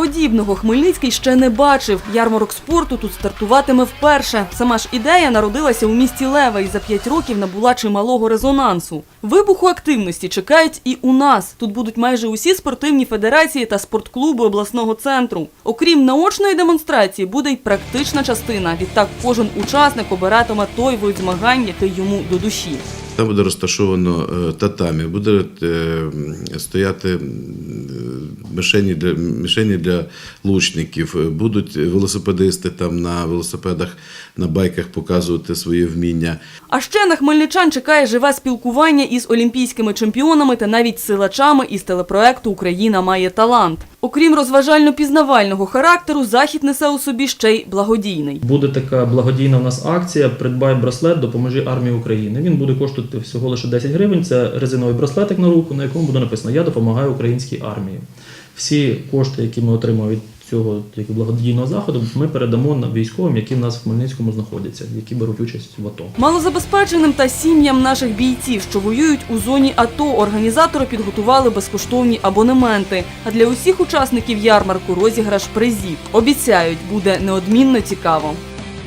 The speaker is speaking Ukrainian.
Подібного Хмельницький ще не бачив. Ярмарок спорту тут стартуватиме вперше. Сама ж ідея народилася у місті Лева і за п'ять років набула чималого резонансу. Вибуху активності чекають і у нас. Тут будуть майже усі спортивні федерації та спортклуби обласного центру. Окрім наочної демонстрації, буде й практична частина. Відтак кожен учасник обиратиме той вид змагань, який йому до душі. Там буде розташовано е, татамі, буде е, стояти мішені для, мішені для лучників, е, будуть велосипедисти там на велосипедах, на байках показувати свої вміння. А ще на хмельничан чекає живе спілкування із олімпійськими чемпіонами та навіть силачами із телепроекту Україна має талант. Окрім розважально-пізнавального характеру, захід несе у собі ще й благодійний. Буде така благодійна в нас акція Придбай браслет, допоможи армії України. Він буде коштувати всього лише 10 гривень. Це резиновий браслетик на руку, на якому буде написано Я допомагаю українській армії. Всі кошти, які ми отримаємо від цього благодійного заходу, ми передамо військовим, які в нас в Хмельницькому знаходяться, які беруть участь в АТО. Малозабезпеченим та сім'ям наших бійців, що воюють у зоні АТО, організатори підготували безкоштовні абонементи. А для усіх учасників ярмарку розіграш призів. Обіцяють, буде неодмінно цікаво.